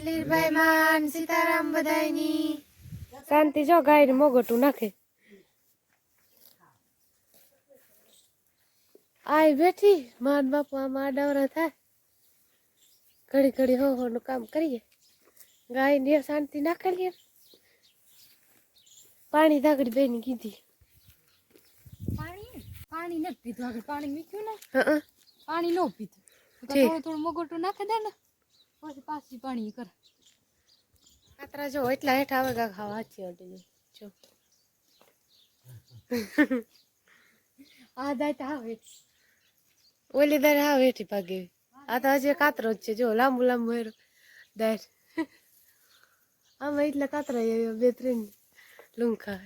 દિલીરભાઈ માન સીતારામ બધાયની. શાંતિ જો ગાય મોગટું નાખે. આય બેઠી માન બાપુ આમાં આડાવરા થાય. ઘડી ઘડી હો હો નું કામ કરીએ. ગાય ને શાંતિ નાખે લે પાણી બે બેની કીધી. પાણી? પાણી નથી પીધું આગળ. પાણી મીઠું ને? પાણી નો પીધું. થોડું થોડું મોગટું નાખે દે ને. પછી પાછી પાણી કર. કાતરા જો એટલા હેઠ આવે કા ખાવા હાચી અડી જો. આ જાય આવે. ઓલી દર આવે હેઠી ભાગે. આ તો હજી કાતરો જ છે. જો લાંબુ લાંબુ હેરો દર આમાં એટલા કાતરા બે ત્રણ લુંખા.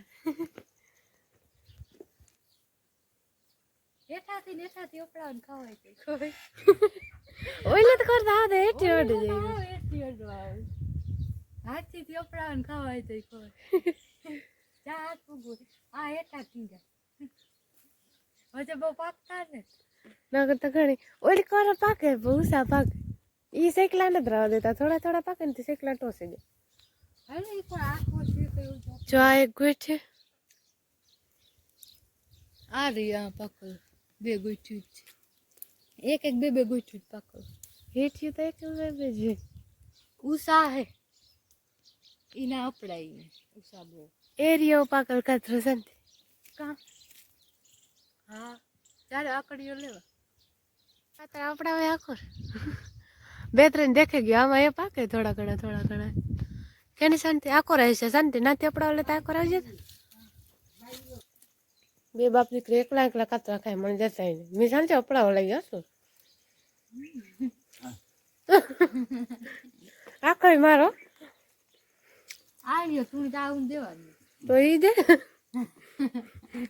હેઠાથી હેઠાથી ઉપડાવને ખવાય છે. ઓલે તો કરતા હા હેઠી અડી જાય હાથથી ઉપડાવને ખવાય તો ખવાય ચા હાથ પૂગું આ હેઠાથી જાય વચ્ચે બહુ પાકતા ને ના કરતા ઘણી. ઓલી કોર પાકે ભૂસા પાકે. ઈ શેકલા નથી રવા દેતા. થોડા થોડા પાકે ને સેકલા ટોસી દે. હવે એ પણ આખો છે. જો આ એક ગોઠ. છે આ રહી આ પાકો બે ગોઠ્યું જ છે. એક એક બે બે ગોઠ્યું જ પાકલ. હેઠી તો એક બે બે છે ઉષા હે ઈના અપડાઈ ઉષા બહુ એરિયો પાકલ કાતરો સંતે કા હા ચાલે આકડીઓ લેવા કાતરા આપડા હવે આખો બે ત્રણ દેખે ગયો આમાં એ પાકે થોડા ઘણા થોડા ઘણા કેની શાંતિ આખો રહે છે શાંતિ નાથી આપડા ઓલે તો આખો રહી જતા બે બાપ દીકરી એકલા એકલા કાતરા ખાય મને જતા નહીં મેં શાંતિ અપડાવો લઈ ગયા છું આખો મારો? આવ્યો તું તો આવું દેવાનું. તો ઈ દે.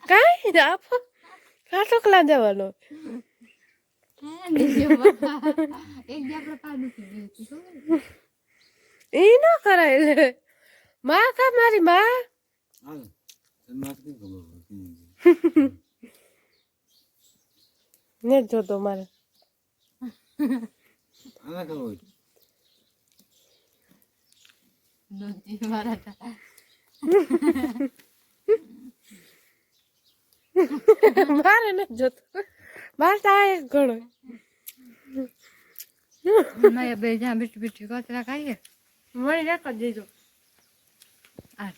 કાંઈ આપો કાટોકલા દેવાનો. ઈ ન કરાયમાં કા મારી માં? ને જોતો મારે. આના ખબર હોય નથી મારા તા મારે ને જ જોતો મારે તો આ એક ઘણો મારે બે જ્યાં બેઠી બેઠી કચરા ખાઈએ મને એક જ દેજો આ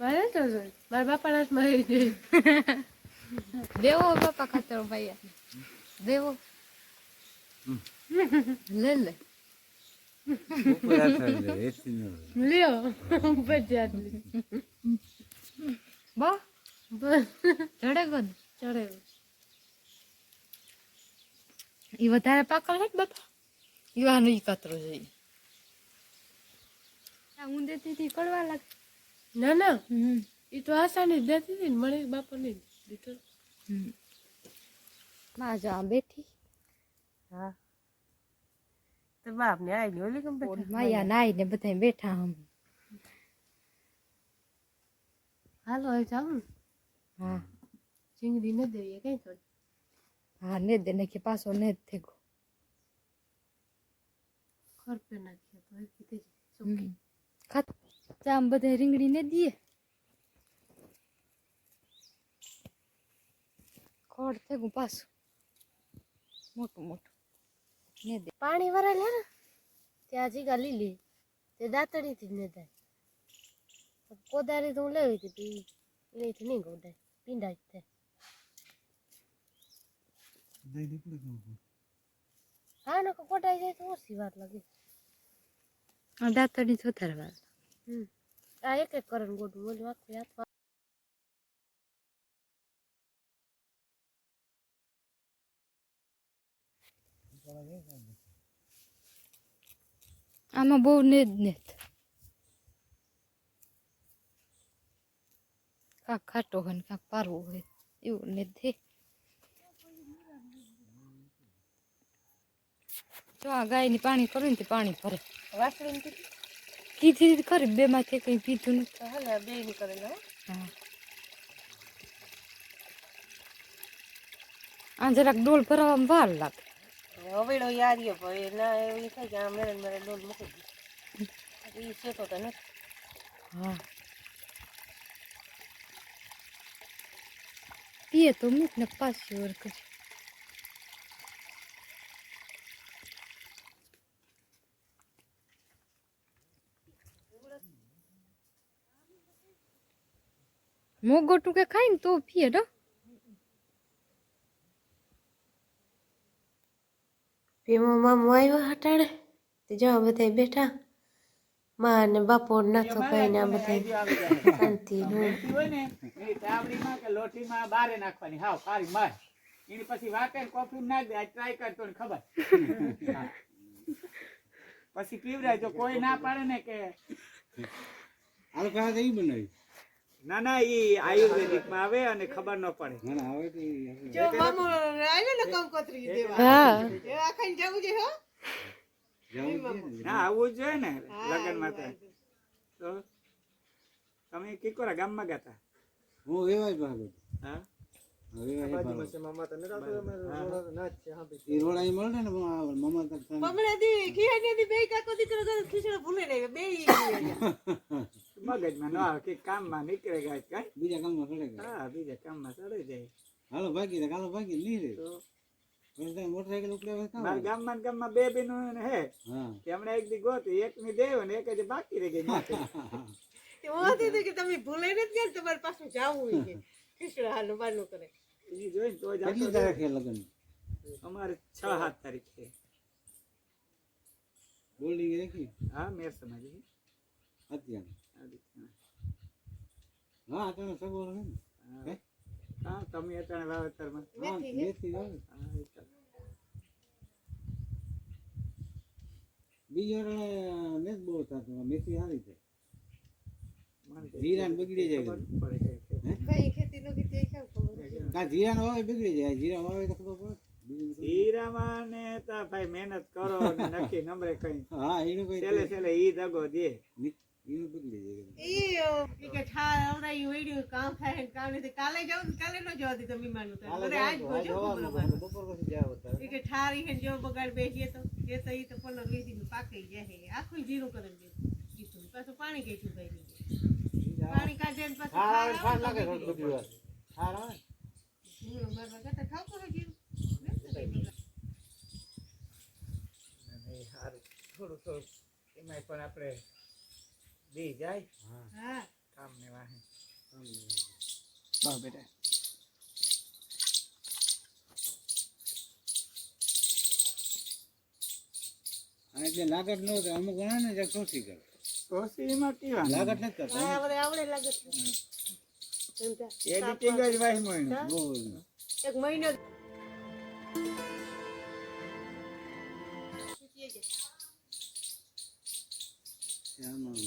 મારે તો જોઈ મારા બાપાના હાથમાં આવી જાય દેવો બાપા કચરો ભાઈ દેવો લે લે. લ્યો બો? ચડે ચડે વધારે પાકલ હે બાપા? યુવાનો ઈ કતરો આ ઊંધેથી થી કડવા લાગે. ના ના. એ તો આસાની જ દેતી હતી ને મને બાપા ને દીધો. માં જા બેઠી. હા. તો બાપ ને આવી ઓલી કમ માયા નાઈ ને બધા બેઠા હમ હાલો હવે જાઉં હા ચીંગડી ન દેવીએ કઈ થોડી હા ને દે ને કે પાછો ને જ થેગો ખરપે નાખીએ તો જાય સુકી ખાત ચામ બધા રીંગણી ને દીએ ખોડ થેગું પાછું મોટું મોટું ને પાણી ભરાય ને ત્યાં જીગા લીલી. તે દાંતણીથી જ ને થાય. કોદારી તો હું લેવી હતી એથી નહીં ગોડાય પીંડા જ થાય. દઈ પડે. હા ને કોટાઈ જાય તો ઓછી વાર લાગે. દાંતણી વાર હમ. આ એક એક કરન ગોડું બોલું આખું હાથ આમાં બહુ ને જ ને કાંક ખાટો હોય ને કાંક પારવું હોય એવું ને દે જો આ ગાયની પાણી કરે ને પાણી ભરે. વાસળી કીધી? ખરી બે માંથી કઈ પીધું નથી. બે ની કરેલા હા. આ જરાક ડોલ ભરાવામાં વાર લાગે. હવેડો યારીએ ભાઈ ના એવું થાય કે આ મેરે મેરે ડોલ મૂકી દીધી એ સેતો તો નથી. હા. પીએ તો મૂક ને પાછી ઓર કરી મોગોટું કે ખાઈ ને તો પીએ તો ભીમો મામો આવ્યો હટાણે તે જો બધા બેઠા. માં ને બાપો નાથો કઈ ને બધા શાંતિ હું હોય ને એ તાવડીમાં કે લોટીમાં બારે નાખવાની. હાવ ખારી માર એની પછી વાકે કોફી નાખ દે. ટ્રાય કરતો ને ખબર. પછી પીવરાય. જો કોઈ ના પાડે ને કે આ લોકો આ કઈ બનાવી. ના ના ઈ આયુર્વેદિકમાં આવે અને ખબર ન પડે. ના આવે તો જો મામો આવ્યો ને કંકોત્રી દેવા. હા. એ જવું છે હો? ને. આવવું જ જોઈએ ને લગનમાં તો. તમે કીકોરા ગામમાં ગયા હું એવા જ ભાગ. હા? હાલો ભાગી રે હાલો ભાગી પછી તારે ઉપડે ગામમાં ગામમાં બે બેનો હે? હા. એક દી ગોતી એક ની દેવ ને એક જ બાકી રહી ગઈ કે તમે ભૂલે નથી ગયા ને તમારે પાછું જાવું છે ખીચડો હાલો બાનું કરે ઈ જોઈને તો જ કેટલી આખો તારીખે લગ્ન દિવસ. અમારે છ સાત તારીખે બોલ્ડિંગ રાખી હા મેર સમાજી અત્યારે આદિત્ય. હા તમે સગવડ છે ને હા. હા તમે અટાણે વાવેતરમાં હા મેથી આવે હા, એ તો. બીજો રે ને જ બહુ થતું મેથી સારી છે મને તો જીરાને બગડી જાય ખબર પડે કે- કે- નો વાવે બગડી જાય. જીરા વાવે તો ખબર પડે. જીરામાં ને તો ભાઈ મહેનત કરો ને નક્કી નંબરે કઈ. હા એનું કઈ છેલ્લે છેલ્લે ઈ દગો દે. ની- બગડી જાય. ઈ કે ઠા આવડાયું વળ્યું કામ થાય ને કામ નથી. કાલે જાવ ને કાલે નો જવા દીધો મીમાનું તો. અરે આજ ભોજો ઈ કે ઠારી હે જો બગાડ બેસીએ તો એ તો ઈ તો વીસ દિન પાકી જાય આખું જીરું કરે દે કીધું પાછું પાણી કીધું ભાઈ. પાણી કાઢે ને પાછું ખાર આવે જીરું થોડું. થોડું પણ આપણે દી જાય. હા. કામ ને વાહે. બહુ બેટા. એટલે લાગત ન હોય અમુક ગણા ને સોસી કરે. કોશી એમાં લાગત નથી કરતા. આવડે આવડે લાગે એડિટિંગ જ વાહી મોયનું એક મહિનો આમાં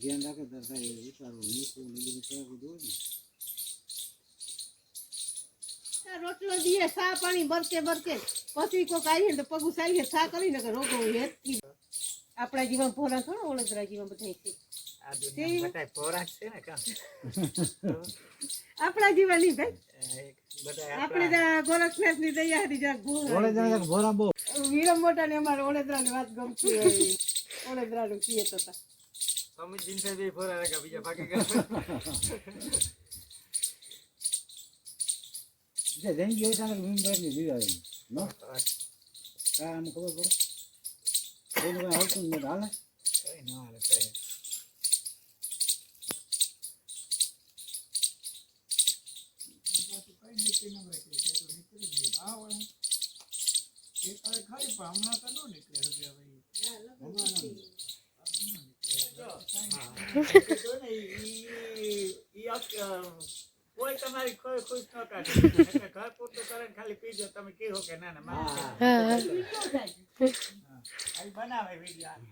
ધ્યાન રાખે તો ઉતારો ને બધું જોઈએ ને. રોટલો દીએ સા પાણી બરકે બરકે. પછી કોક આવીએ ને તો પગું સારીએ સા કરીને કે રોગો હેતથી. આપણા જીવન ભોરા થોડો ઓળદરા જીવન બધા છે. આપણા જીવન નહીં ભાઈ. આપણે ગોરખનાથની દયા હતી જરાક ભોરા. ભોરા બહુ. વીરમ મોટા ને અમારે ની વાત ગમતી હોય. નું કીએ તો તા. અમિત જીનસે બી પોરા રાખા બીજા બાકી કાંઈ. જે જઈ ગયો તારે ની જીવાય નો? કા ખબર પડે? કઈ. જો ને ઈ- ઈ- ઈ અક- અ, કોઈ તમારી કોઈ ખુશ ન કાઢે ઘર પૂરતું કરે ખાલી પીજો તમે કહો કે ના ના મારે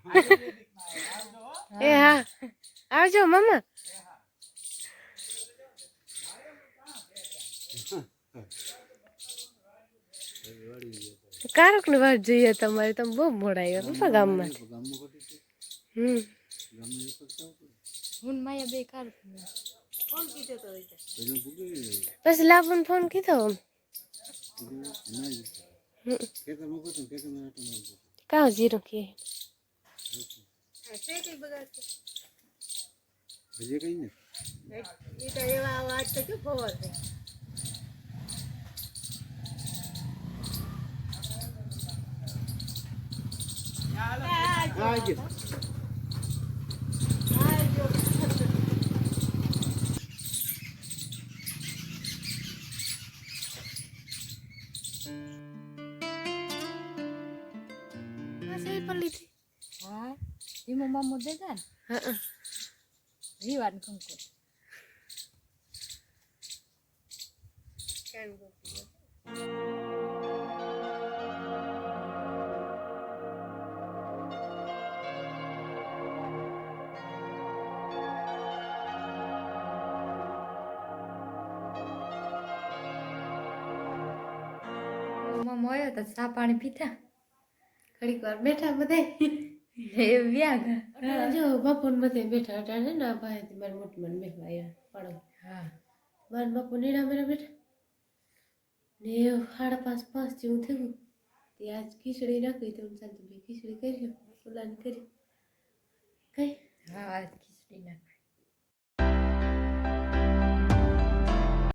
એ હા. આવજો મામા કારકની વાત જોઈએ તમારે. તમે બહુ મોડાયો પપ્પા ગામમાં. હમ. હું માયા બે કાર કોણ કીધો તો ફોન કીધો આટો મારતો કાં જીરો કે શેકી બગાડશે હજી કઈ ને એ તો એવા વાત તો શું ખબર છે હા દેતા ને. હા રીવાનું કંકુ મામો આવ્યો તો ચા પાણી પીતા ઘડીક વાર બેઠા બધા. એ વ્યા ગયા અટાણે જો બાપુ ને બેઠા અટાણે ના ભાઈ મારી મોટી મને આવ્યા પડો હા. મારા બાપુ નીડા મેરા બેઠા. ને સાડા પાંચ પાંચ જેવું થયું. તે આજ ખીચડી નાખી તો શાંતિભાઈ ખીચડી કરી ફૂલાની કરી. કઈ? હા આજ ખીચડી નાખ.